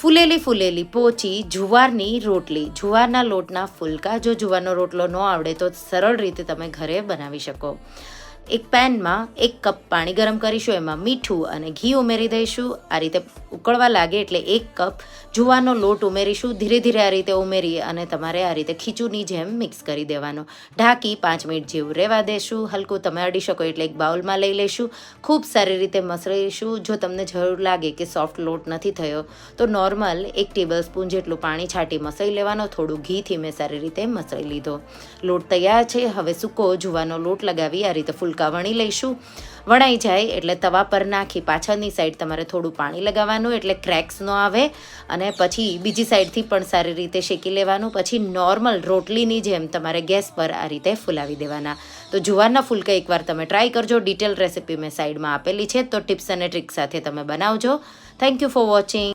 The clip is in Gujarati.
ફૂલેલી ફૂલેલી પોચી જુવારની રોટલી. જુવારના લોટના ફુલકા, જો જુવારનો રોટલો ન આવડે તો સરળ રીતે તમે ઘરે બનાવી શકો. એક પેનમાં એક કપ પાણી ગરમ કરીશું, એમાં મીઠું અને ઘી ઉમેરી દઈશું. આ રીતે ઉકળવા લાગે એટલે એક કપ જુવારનો લોટ ઉમેરીશું. ધીરે ધીરે આ રીતે ઉમેરી અને તમારે આ રીતે ખીચુની જેમ મિક્સ કરી દેવાનો. ઢાંકી પાંચ મિનિટ જેવું રહેવા દેશું. હલકું તમે અડી શકો એટલે એક બાઉલમાં લઈ લઈશું ખૂબ સારી રીતે મસળીશું. જો તમને જરૂર લાગે કે સોફ્ટ લોટ નથી થયો, તો નોર્મલ એક ટેબલ સ્પૂન જેટલું પાણી છાંટી મસળી લેવાનો. થોડું ઘીથી મેં સારી રીતે મસળી લીધો. લોટ તૈયાર છે. હવે સૂકો જુવાનો લોટ લગાવી આ રીતે ફુલકા વણી લઈશું. વણાઈ જાય એટલે તવા પર નાખી, પાછળની સાઈડ તમારે થોડું પાણી લગાવવાનું એટલે ક્રેક્સ ન આવે અને પછી બીજી સાઈડથી પણ સારી રીતે શેકી લેવાનું. પછી નોર્મલ રોટલીની જેમ તમારે ગેસ પર આ રીતે ફુલાવી દેવાના. તો જુવારના ફુલકા એકવાર તમે ટ્રાય કરજો. ડિટેલ રેસિપી મેં સાઈડમાં આપેલી છે. તો ટિપ્સ અને ટ્રિક સાથે તમે બનાવજો. Thank you for watching